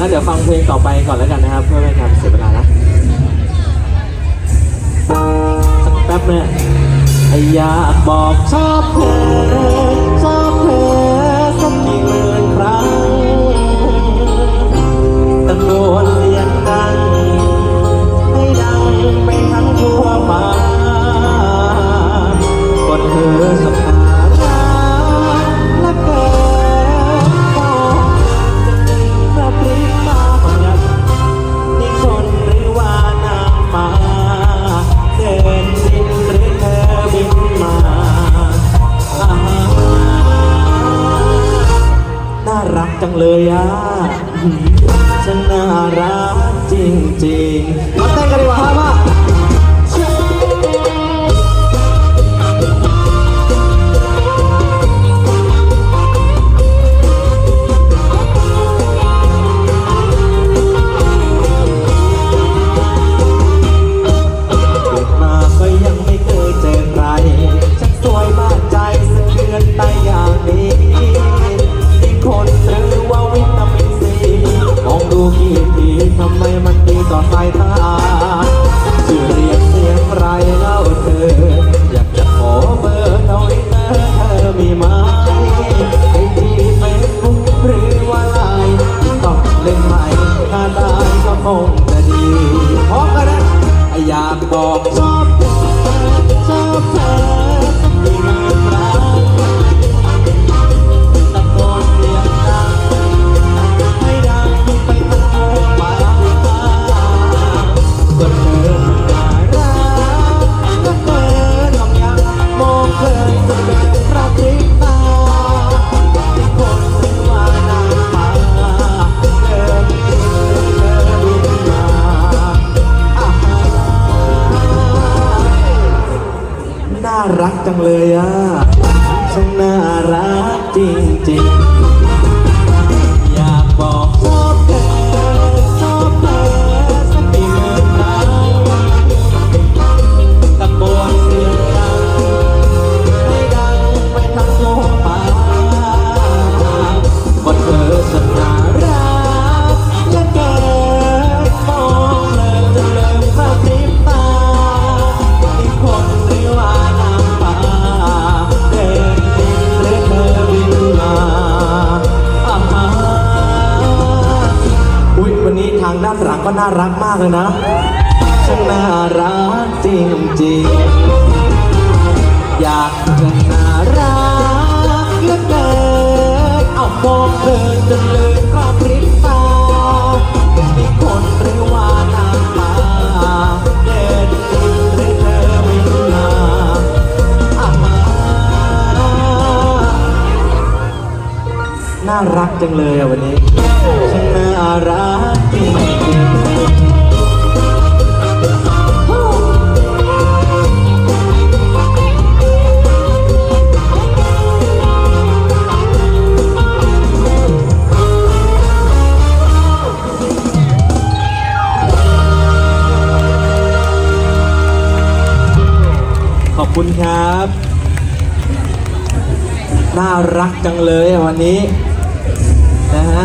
แล้วเดี๋ยวฟังเพลงต่อไปก่อนแล้วกันนะครับ เพื่อไม่ทำเสียเวลานะสักแป๊บเนี่ยอยากบอกชอบเธอ ช่น่ารักจริงๆมาเต้นกันดีกว่าครับ รักจังเลยอะ ฉันน่ารักจริงๆ น่ารักมากเลยนะช่างน่ารักจริงจริงอยากจะน่ารักเลือเกินเอามองเธอจนเลยมกรอบริบตามีคนเรีอกว่านางมาเดินเรื่อยเธอไม่มาอามาน่ารักจังเลยอะวันนี้ฉันน่ารักจริง น่ารักจังเลยวันนี้ นะฮะ